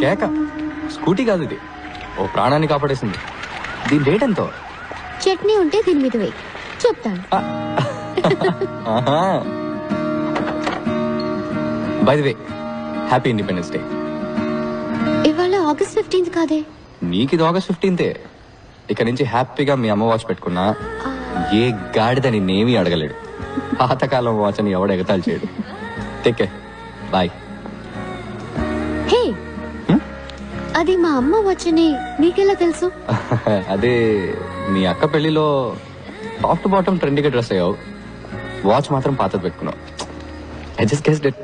కేక. స్కూటీ కాదు ఇది. ఓ ప్రాణాన్ని కాపాడేసింది. దీని రేట్ ఎంతో? చట్నీ ఉంటే దీని మీద వేయి చెప్తాను. By the way happy independence day ఇవాళ ఆగస్ట్ ఫిఫ్టీన్త్ కాదే? నీకు ఇది ఆగస్ట్ ఫిఫ్టీన్తే ఇక నుంచి హ్యాపీగా మీ అమ్మ వాచ్ పెట్టుకున్నా ఏ గాడిద నిన్నేమీ అడగలేడు. పాతకాలం వాచ్ అని ఎవడు ఎగతాలు చేయడు. టేకే బాయ్ అది మా అమ్మ వచ్చని నీకెలా తెలుసు? అదే మీ అక్క పెళ్ళిలో టాప్ టు బాటమ్ ట్రెండీగా డ్రెస్ అయ్యావు. వాచ్ మాత్రం పాతది పెట్టుకున్నావు. I just guess that.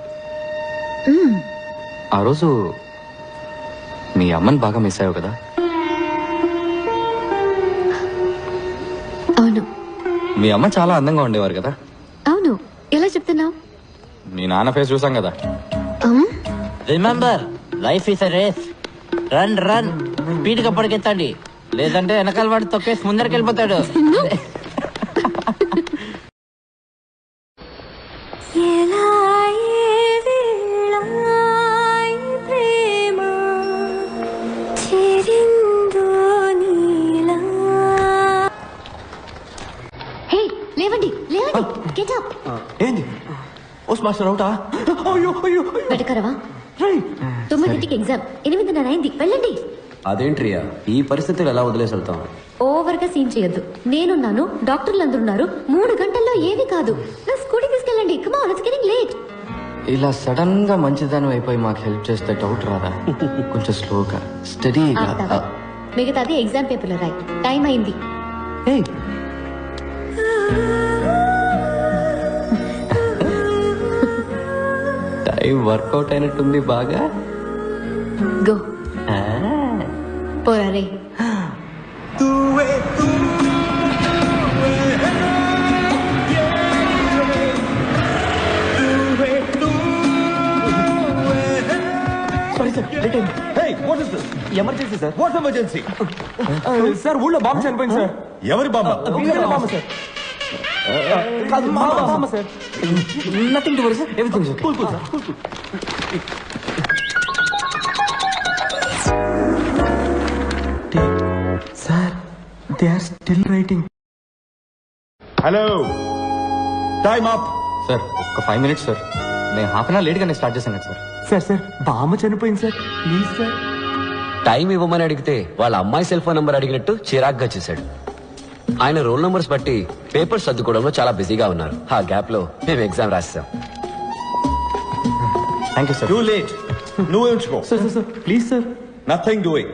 ఆ రోజు మీ అమ్మని బాగా మిస్ అయ్యావు కదా? అవును. మీ అమ్మ చాలా అందంగా ఉండేవారు కదా? అవును. ఎలా చెప్తున్నావు? మీ నాన్న ఫేస్ చూసాం కదా. Remember life is a race run run. స్పీడ్గా పరిగెత్తండి లేదంటే వెనకాల వాడు తొక్కేసి ముందరికి వెళ్ళిపోతాడు. ఎలా ఏవేళాయి ప్రేమ చేరిందో నీలా? హే లేవండి లేవండి. గెట్ అప్ ఏంది? పోస్ట్ మాస్టర్ అవుటా అయ్యో అయ్యో వెటకరవా తొమ్మిదింటికి ఎగ్జామ్ ఎనిమిదిన్నర అయింది వెళ్ళండి. అదేంట్రియా? ఈ పరిస్థితులు ఎలా వదిలేసి వెళ్తాం? ఓవర్గా సీన్ చేయొద్దు. నేనున్నాను డాక్టర్లు అందరున్నారు మూడు గంటల్లో ఏవి కాదు. నా స్కూటీ తీసుకెళ్ళండి. కమా ఇట్స్ గెటింగ్ లేట్ ఇలా సడన్గా మంచిదనం అయిపోయి మాకు హెల్ప్ చేస్తే డౌట్ రాదా? కొంచెం స్లోగా స్టడీగా మిగతాది ఎగ్జామ్ పేపర్లో రాయి. టైం అయింది. టైం వర్కౌట్ అయినట్టుంది బాగా. గో పోరా రే emergency sir what emergency sir ఊళ్ళో బాంబు చనిపోయింది సార్ ఎవరి వీళ్ళ బాంబు సార్ కాదు మా bomb sir nothing to worry sir everything sir cool cool sir cool cool they are still writing hello time up sir ఒక్క five minutes sir నేను half an hour late గానే start చేశాను కదా sir sir sir బామ్మ చనిపోయింది sir please sir time ఇవ్వమని అడిగితే వాళ్ళ అమ్మాయి సెల్ ఫోన్ నంబర్ అడిగినట్టు చిరాగ్గా చేశాడు. ఆయన రోల్ నంబర్స్ బట్టి పేపర్స్ సర్దుకోవడంలో చాలా బిజీగా ఉన్నారు. ఆ గ్యాప్లో మేము ఎగ్జామ్ రాసాం thank you sir too late నువ్వే ఉంచుకో. Sir sir sir please sir nothing doing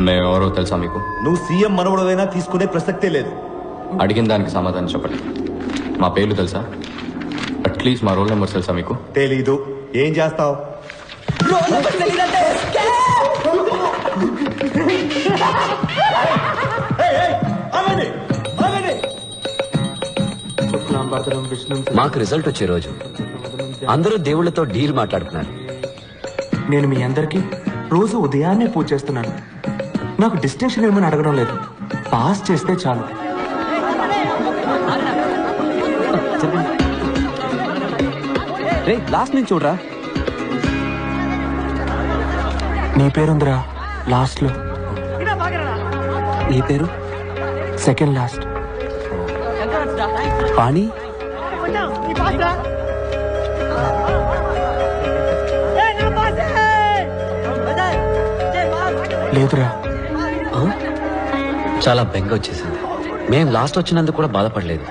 మేము ఎవరో తెలుసా మీకు? నువ్వు సీఎం మనవడదైనా తీసుకునే ప్రసక్తే లేదు. అడిగిన దానికి సమాధానం చెప్పండి. మా పేర్లు తెలుసా? అట్లీస్ట్ మా రోల్ నెంబర్స్ తెలుసా మీకు? తెలీదు. ఏం చేస్తావు? మాకు రిజల్ట్ వచ్చే రోజు. అందరూ దేవుళ్ళతో డీల్ మాట్లాడుతున్నారు. నేను మీ అందరికి రోజు ఉదయాన్నే పూజ చేస్తున్నాను. నాకు డిస్టింక్షన్ ఏమని అడగడం లేదు. పాస్ చేస్తే చాలు. రే లాస్ట్ నుంచి చూడరా? నీ పేరుందిరా? లాస్ట్లో. నీ పేరు? Second last Pani? లేదురా. చాలా బెంగ వచ్చేసింది. మేం లాస్ట్ వచ్చినందుకు కూడా బాధపడలేదు.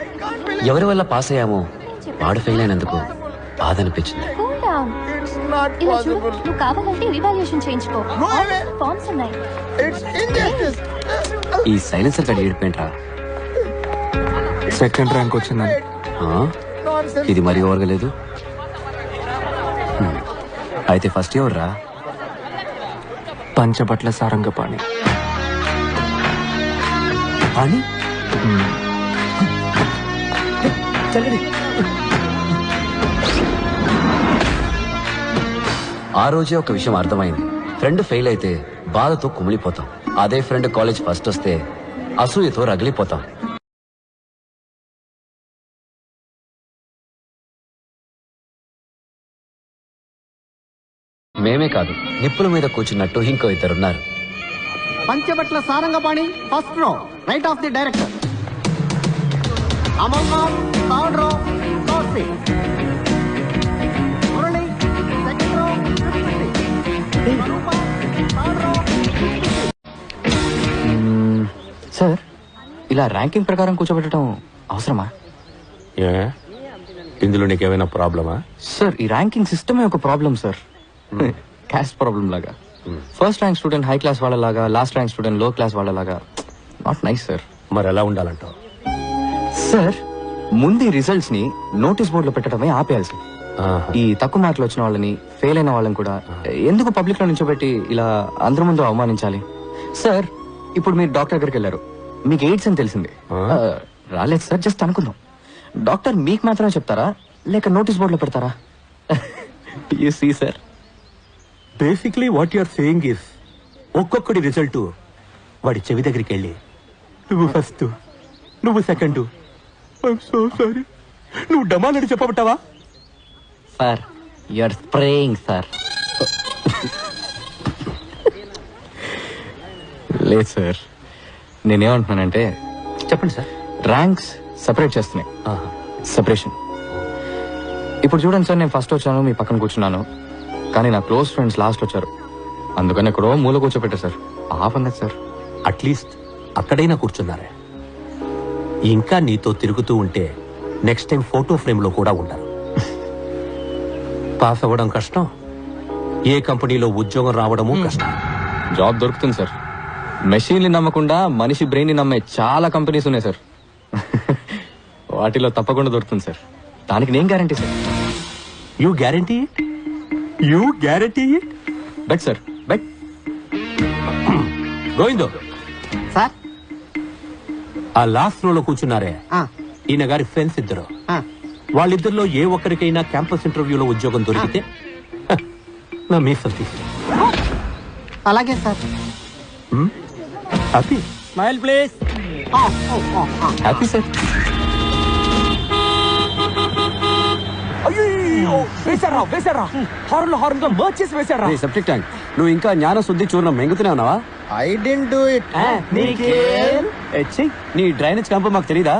ఎవరి వల్ల పాస్ అయ్యామో వాడు ఫెయిల్ అయినందుకు బాధ అనిపించింది. ఇలా చూడు నువ్వు కావాలంటే రివాల్యూషన్ చేయించుకో ఫార్మ్స్ ఉన్నాయి ఈ సైలెన్సర్ గడి ఏడిపోయింట్రా సెకండ్ ర్యాంక్ వచ్చిందని. ఆ? ఇది మరీ ఓవర్గా లేదు? హ్మ్. అయితే ఫస్ట్ ఎవరు రా పంచబట్ల సారంగపాణి. పాణి ఆ రోజే ఒక విషయం అర్థమైంది. ఫ్రెండ్ ఫెయిల్ అయితే బాధతో కుమిలిపోతాం. అదే ఫ్రెండ్ కాలేజ్ ఫస్ట్ వస్తే అసూయతో రగిలిపోతాం. మేమే కాదు నిప్పుల మీద కూర్చున్నట్టు ఇంకో ఇద్దరున్నారు. Panchabatla Sarangapani first row right of the director Amarnath third row fourth seat Murali second row fifth seat Swarupa third row sir ఇలా ర్యాంకింగ్ ప్రకారం కూర్చోబెట్టడం అవసరమా? ఇందులో నీకేమైనా ప్రాబ్లమా? సార్ ఈ ర్యాంకింగ్ సిస్టమే ఒక ప్రాబ్లం సార్. క్యాస్ట్ ప్రాబ్లం లాగా. First rank student high class వాళ్ళలాగా లాస్ట్ ర్యాంక్ స్టూడెంట్లో క్లాస్ వాళ్ళలాగా. నాట్ నైస్ సార్ మరి ఎలా ఉండాలంటావు? సార్ ముందు ఈ రిజల్ట్స్ని నోటీస్ బోర్డులో పెట్టడమే ఆపేయాలి సార్ ఆహా. ఈ తక్కువ మార్కులు వచ్చిన వాళ్ళని ఫెయిల్ అయిన వాళ్ళని కూడా ఎందుకు పబ్లిక్లో నుంచోబెట్టి ఇలా అందరి ముందు అవమానించాలి? సార్ ఇప్పుడు మీరు డాక్టర్ దగ్గరికి వెళ్ళారు. మీకు ఎయిడ్స్ అని తెలిసింది. రాలేదు సార్ జస్ట్ అనుకుందాం. డాక్టర్ మీకు మాత్రమే చెప్తారా? లేక నోటీస్ బోర్డులో పెడతారా? You see sir basically what you're saying is ఒక్కొక్కడి result వాడి చెవి దగ్గరికి వెళ్ళి నువ్వు ఫస్ట్ నువ్వు సెకండ్ సో సారీ నువ్వు డమాలని చెప్పబట్టావా? సార్ యూఆర్ స్ప్రేయింగ్ సార్ లేదు సార్ నేనేమంటున్నానంటే చెప్పండి సార్ ర్యాంక్స్ సెపరేట్ చేస్తున్నాయి. సెపరేషన్ ఇప్పుడు చూడండి సార్ నేను ఫస్ట్ వచ్చాను మీ పక్కన కూర్చున్నాను. కానీ నా క్లోజ్ ఫ్రెండ్స్ లాస్ట్ వచ్చారు. అందుకని ఎక్కడో మూల కూర్చోపెట్టారు సార్. ఆపంగా సార్. అట్లీస్ట్ అక్కడైనా కూర్చున్నారే. ఇంకా నీతో తిరుగుతూ ఉంటే నెక్స్ట్ టైం ఫోటో ఫ్రేమ్లో కూడా ఉండరు. పాస్ అవ్వడం కష్టం. ఏ కంపెనీలో ఉద్యోగం రావడము కష్టం. జాబ్ దొరుకుతుంది సార్. మెషిన్ని నమ్మకుండా మనిషి బ్రెయిన్ని నమ్మే చాలా కంపెనీస్ ఉన్నాయి సార్. వాటిలో తప్పకుండా దొరుకుతుంది సార్. దానికి నేను guarantee sir. You guarantee you guarantee bet sir bet గోవిందో సార్. ఆ లాస్ట్ రోలో కూర్చున్నారే. ఈయన గారి ఫ్రెండ్స్ ఇద్దరు. వాళ్ళిద్దరిలో ఏ ఒక్కరికైనా క్యాంపస్ ఇంటర్వ్యూలో ఉద్యోగం దొరికితే నా మీసం తీసి అలాగే sir. Happy smile please happy sir వేశారా వేశారా? హార్న్ హార్న్గా మర్చ్ చేసి వేశారా? సెప్టిక్ ట్యాంక్ నువ్వు ఇంకా జ్ఞాన శుద్ధి చూర్ణం మెంగుతూనే ఉన్నావా? ఐ డెంట్ డూ ఇట్ ఎచ్చి నీ డ్రైనేజ్ క్యాంప్ మాకు తెలీదా?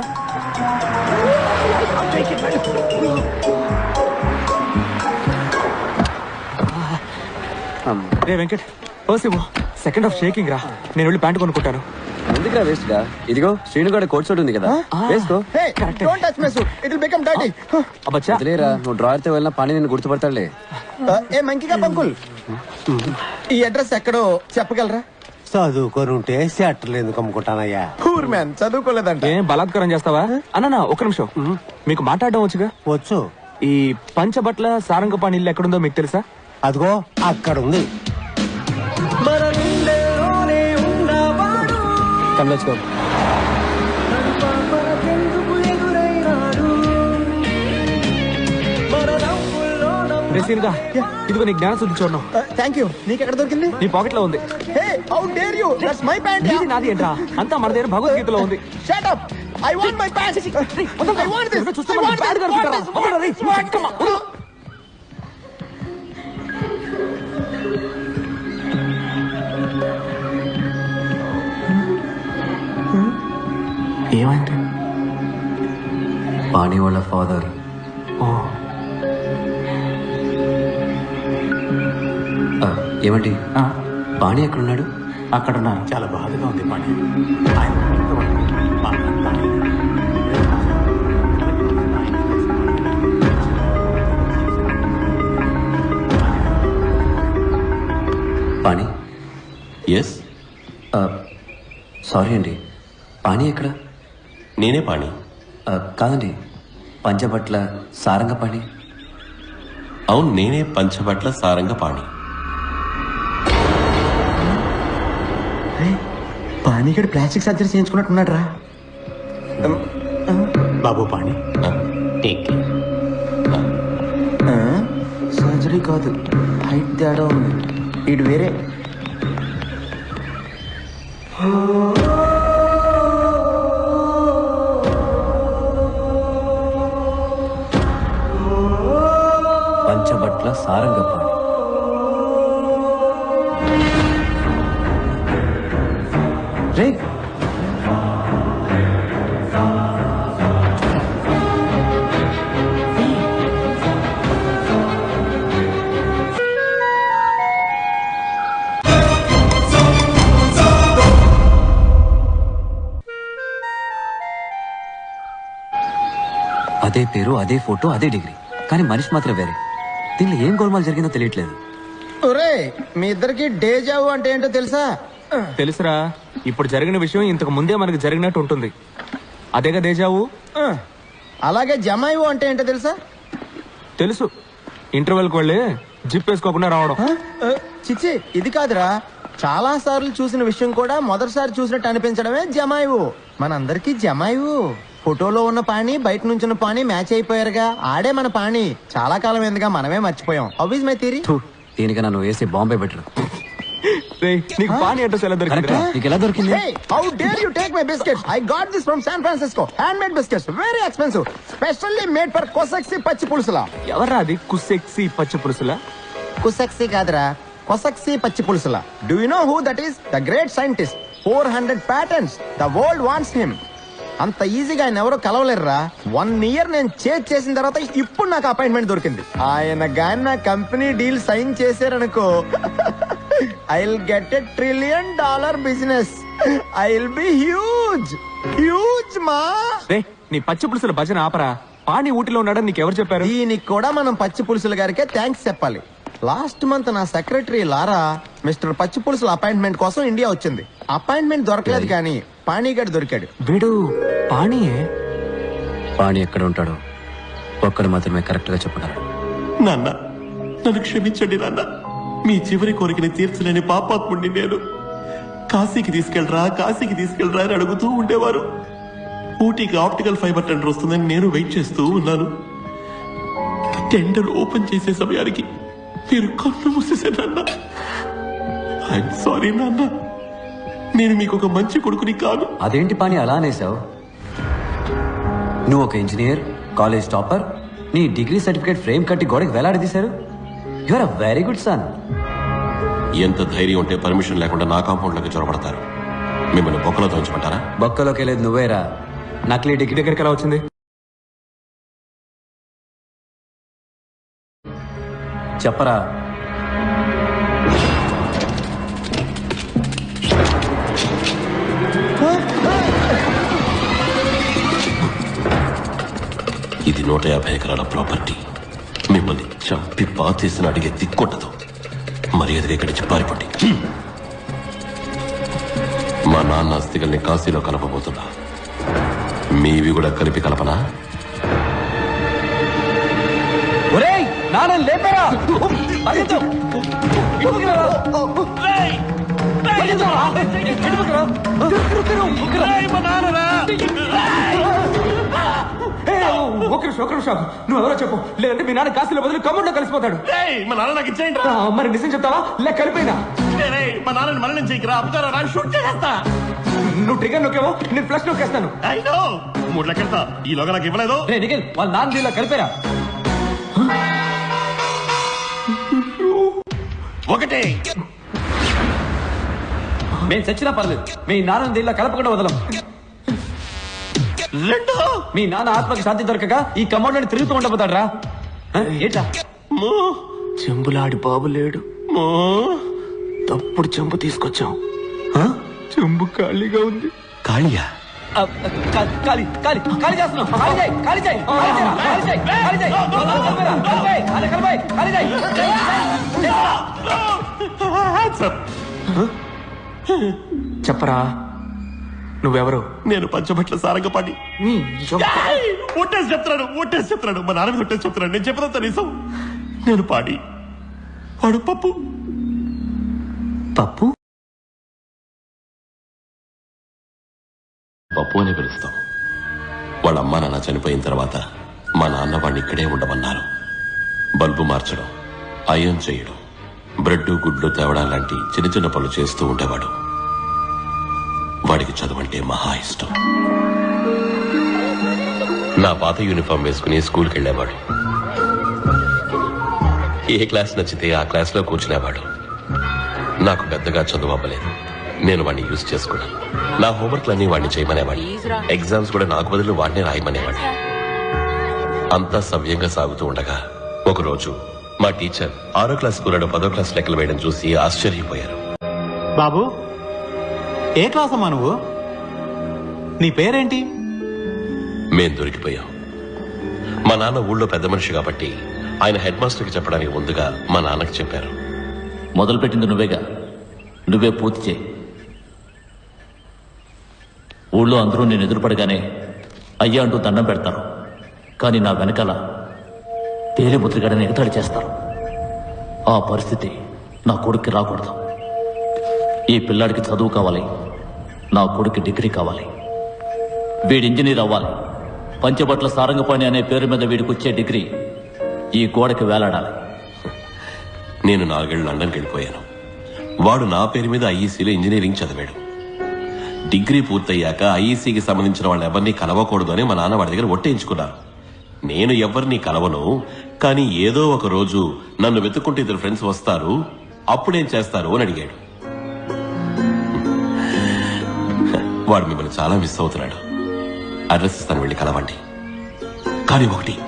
రే వెంకట్ ఓసివో సెకండ్ ఆఫ్ షేకింగ్ రా. నేను వెళ్ళి ప్యాంట్ కొనుక్కుంటాను. ఎందుకురా వేస్ట్గా? ఇదిగో శ్రీనుగాడ కోట్ సూట్ ఉంది కదా. వేసుకో don't touch my suit it will become dirty అబ్బచ్చా. వదిలేరా నువ్వు డ్రాయర్తో వెళ్ళినా పని నిన్ను గుర్తుపడతాడులే ఏ మంకిగా పంకుల్. ఈ అడ్రస్ ఎక్కడో చెప్పగలరా? చదువుకొని ఉంటే సెట్లు ఎందుకు అమ్ముకుంటానయ్యా? Poor man చదువుకోలేదంట. ఏం బలాత్కారం చేస్తావా? అన్న ఒక్క నిమిషం. మీకు మాట్లాడడం వచ్చుగా? వచ్చు. ఈ పంచబట్ల సారంగపాణి ఇల్లు ఎక్కడుందో మీకు తెలుసా? అదిగో అక్కడ ఉంది కమలేచుకో గా ఇదిగో నీ జ్ఞాన శుద్ధి చూడడం థ్యాంక్ యూ నీకు ఎక్కడ దొరికింది? నీ పాకెట్లో ఉంది. Hey how dare you that's my pant నీది నాది ఏంట్రా? అంతా మన దగ్గర భగవద్గీతలో ఉంది. Shut up I want my pant I want this చూస్తే మనకి bad పాణి వాళ్ళ ఫాదర్ ఏమండి? పాణి ఎక్కడున్నాడు? అక్కడున్నాను. చాలా బాధగా ఉంది పాణి. పాణి? ఎస్ సారీ అండి. పాణి ఎక్కడ? నేనే పాణి. కాదండి. పంచబట్ల సారంగ పాణి? అవును నేనే పంచబట్ల సారంగ పాణి. పానీగడ్ ప్లాస్టిక్ సర్జరీ చేయించుకున్నట్టున్నాడు రా బాబు పాణి. టేక్ సర్జరీ కాదు హైట్ తేడా ఉంది. ఇటు వేరే. కూడా సారంగపాణి. అదే పేరు అదే ఫోటో అదే డిగ్రీ. కానీ మనిషి మాత్రం వేరే. దీనిలో ఏం గోల్మాల్ జరిగిందో తెలియట్లేదు. ఒరే మీ ఇద్దరికి డేజావు అంటే ఏంటో తెలుసా? తెలుసురా ఇప్పుడు జరిగిన విషయం ఇంతకు ముందే మనకు జరిగినట్టు ఉంటుంది. అదేగా దేజావు ఆ, అలాగే జమాయివు అంటే ఏంటో తెలుసా? తెలుసు. ఇంటర్వెల్కి వెళ్ళి జిప్ వేసుకోకుండా రావడం. చిచ్చి ఇది కాదురా. చాలా సార్లు చూసిన విషయం కూడా మొదటిసారి చూసినట్టు అనిపించడమే జమాయివు మనందరికీ జమాయివు ఫోటోలో ఉన్న పాణి బయట నుంచిన పాణి మ్యాచ్ అయిపోయారుగా. ఆడే మన పాణి. చాలా కాలం ఎందుగా మనమే మర్చిపోయాం. హౌ ఇస్ మై థియరీ థూ, దీనికన్నా నువ్వు వేసే బాంబే రేయ్, నీకు పానీ అడ్రస్ ఎలా నీకు దొరికింది? Hey, how dare you take my biscuits? I got this from San Francisco. Handmade biscuits, very expensive. Specially made for Kosaksi పచ్చి పులుసులా ఎవర్రా అది? కుసెక్సి పచ్చి పులుసులా కుసక్సి కాదురా. కొసక్సి Pachi Pulusula do you know who that is the great scientist four hundred patterns the world wants him అంత ఈజీగా ఆయన ఎవరో కలవలేరురా. వన్ ఇయర్ నేను చేజ్ చేసిన తర్వాత ఇప్పుడు నాకు అపాయింట్మెంట్ దొరికింది. ఆయన గాని నా company deal sign చేశారనుకో I will get a trillion dollar business I will be huge huge మా. రే నీ పచ్చి పులుసుల భజన ఆపరా. పానీ ఊటిలో ఉన్నాడని నీకు ఎవరు చెప్పారు? దీనికి కూడా మనం పచ్చి పులుసుల గారికే థ్యాంక్స్ చెప్పాలి. లాస్ట్ మంత్ నా secretary Lara Mr Pachi Pulusula appointment కోసం ఇండియా వచ్చింది. అపాయింట్మెంట్ దొరకలేదు కానీ పానీగడ్ దొరికాడు. వీడు పానీయే పాణి ఎక్కడ ఉంటాడో ఒక్కడు మాత్రమే కరెక్ట్గా చెప్పగలడు. నాన్న నన్ను క్షమించండి నాన్న. మీ చివరి కోరికని తీర్చలేని పాపాత్ముడిని నేను. కాశీకి తీసుకెళ్ళరా కాశీకి తీసుకెళ్ళరా అని అడుగుతూ ఉండేవారు. ఊటీకి ఆప్టికల్ ఫైబర్ టెండర్ వస్తుందని నేను వెయిట్ చేస్తూ ఉన్నాను. టెండర్ ఓపెన్ చేసే సమయానికి మీరు కన్ను మూసేసానన్న ఐఎమ్ సారీ నాన్న. నేను మీకు ఒక మంచి కొడుకుని కాదు. అదేంటి పాని అలా అనేసావు నువ్వు ఒక ఇంజనీర్ కాలేజ్ టాపర్ నీ డిగ్రీ సర్టిఫికేట్ ఫ్రేమ్ కట్టి గోడకి వేలాడదీశారు? Your a very good son ఎంత ధైర్యం ఉంటే పర్మిషన్ లేకుండా నా కాంపౌండ్లోకి చొరబడతారు. మిమ్మల్ని బొక్కలో తోంచమంటారా బొక్కలోకి వెళ్ళేది నువ్వేరా? నకిలీ డిగ్రీ దగ్గరికి ఎలా వచ్చింది? చెప్పరా? ఇది నూట యాభై ఎకరాల ప్రాపర్టీ. మిమ్మల్ని చంపి పాతేసిన అడిగే దిక్కుండదు మర్యాదగా ఇక్కడి నుంచి పారిపోండి. మా నాన్న అస్థికల్ని కాశీలో కలపబోతున్నా. మీవి కూడా కలిపి కలపనా? ఒరేయ్ నాన్న లేపరా. రా. రేయ్, పరిగెత్తు రా. ఇటుపక్కకి రా. తిరుగు, తిరుగు, తిరుగు. ఏ, ఒక నిమిషం ఒక నిమిషం. నువ్వు ఎవరో చెప్పు. లేదంటే మీ నాన్న కాశీలో బదులు కమ్ముడిలో కలిసిపోతాడు. మా నాన్న నాకు ఇచ్చేయండి ఆ, మరి నిజం చెప్తావా? లే కలిపోయినా మా నాన్నని మరణం చేయకరా అప్పుతారా నాకు షూట్ చేసేస్తా. నువ్వు ట్రిగర్ నొక్కేవో? నేను ఫ్లష్ నొక్కేస్తాను. అయినో మూడు లెక్కెడతా ఈలోగా నాకు ఇవ్వలేదు. రే నిఖిల్ వాళ్ళ నాన్న దీనిలో కలిపారా. ఒకటే. మేము చచ్చినా పర్లేదు. మీ నాన్న దీనిలో కలపకుండా వదలం. రెండు! మీ నాన్న ఆత్మకి శాంతి దొరకక ఈ కమౌండ్ తిరుగుతూ ఉండబోతాడు రా ఏంటా మూ! చెంబులాడి బాబు లేడు. మూ! తప్పుడు చెంబు తీసుకొచ్చాం. చెంబు ఖాళీగా ఉంది. చేస్తున్నాం. చేయి చేయి చేయి చేయి చేయి. చెప్పరా? నువ్వెవరు? నేను పంచబట్ల సారంగపాటి ఒట్టేసి చెప్తున్నాడు ఒట్టేసి చెప్తున్నాడు. మా నాన్న మీద ఒట్టేసి చెప్తున్నాడు. నేను చెప్పదంతా నిజం నేను పాడి. వాడు పప్పు. పప్పు? పప్పు అని పిలుస్తాం. వాళ్ళ అమ్మ నాన్న చనిపోయిన తర్వాత మా నాన్న వాడిని ఇక్కడే ఉండమన్నారు. బల్బు మార్చడం అయం చేయడం బ్రెడ్ గుడ్లు తేవడం లాంటి చిన్న చిన్న పనులు చేస్తూ ఉండేవాడు. వాడికి చదువంటే మహా ఇష్టం. నా పాత యూనిఫామ్ వేసుకుని స్కూల్కి వెళ్ళేవాడు ఏ క్లాస్ నచ్చితే ఆ క్లాస్లో కూర్చునేవాడు. నాకు పెద్దగా చదువు అవ్వలేదు. నేను వాడిని యూజ్ చేసుకున్నాను నా హోంవర్క్లన్నీ వాడిని చేయమనేవాడిని ఎగ్జామ్స్ కూడా నాకు బదులు వాడిని రాయమనేవాడిని అంతా సవ్యంగా సాగుతూ ఉండగా ఒకరోజు మా టీచర్ ఆరో క్లాస్ స్కూల్లో పదో క్లాస్ లెక్కలు వేయడం చూసి ఆశ్చర్యపోయారు. బాబు ఏ క్లాస్ అమ్మా నువ్వు? నీ పేరేంటి? మేం దొరికిపోయాం. మా నాన్న ఊళ్ళో పెద్ద మనిషి కాబట్టి ఆయన హెడ్ మాస్టర్కి చెప్పడానికి ముందుగా మా నాన్నకి చెప్పారు. మొదలుపెట్టింది నువ్వేగా? నువ్వే పూర్తి చేయి. ఊళ్ళో అందరూ నేను ఎదురుపడగానే అయ్యా అంటూ దండం పెడతారు కానీ నా వెనకాల తేలిముద్రిగడని ఎగతాళి చేస్తారు ఆ పరిస్థితి నా కొడుక్కి రాకూడదు. ఈ పిల్లాడికి చదువు కావాలి. నా కొడుకు డిగ్రీ కావాలి. వీడి ఇంజనీర్ అవ్వాలి. పంచబట్ల సారంగపాణి అనే పేరు మీద వీడికి వచ్చే డిగ్రీ ఈ గోడకి వేలాడాలి. నేను నాలుగేళ్ళు లండన్కి వెళ్ళిపోయాను. వాడు నా పేరు మీద ఐఈసీలో ఇంజనీరింగ్ చదివాడు. డిగ్రీ పూర్తయ్యాక ఐఈసీకి సంబంధించిన వాళ్ళు ఎవరిని కలవకూడదు అని మా నాన్న వాడి దగ్గర ఒట్టేయించుకున్నారు నేను ఎవరిని కలవను కానీ ఏదో ఒక రోజు నన్ను వెతుక్కుంటే ఇద్దరు ఫ్రెండ్స్ వస్తారు అప్పుడేం చేస్తారు అని అడిగాడు. వాడు మిమ్మల్ని చాలా మిస్ అవుతున్నాడు. అడ్రస్ ఇస్తాను వెళ్ళి కలవండి. కానీ ఒకటి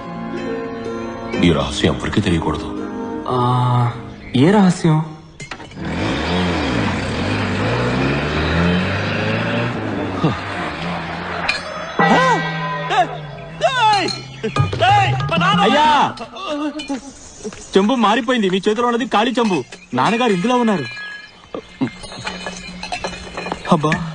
ఈ రహస్యం ఎవరికీ తెలియకూడదు. ఆ, ఏ రహస్యం? అయ్యా! చెంబు మారిపోయింది. మీ చేతిలో ఉన్నది ఖాళీ చెంబు. నాన్నగారు ఇందులో ఉన్నారు. అబ్బా!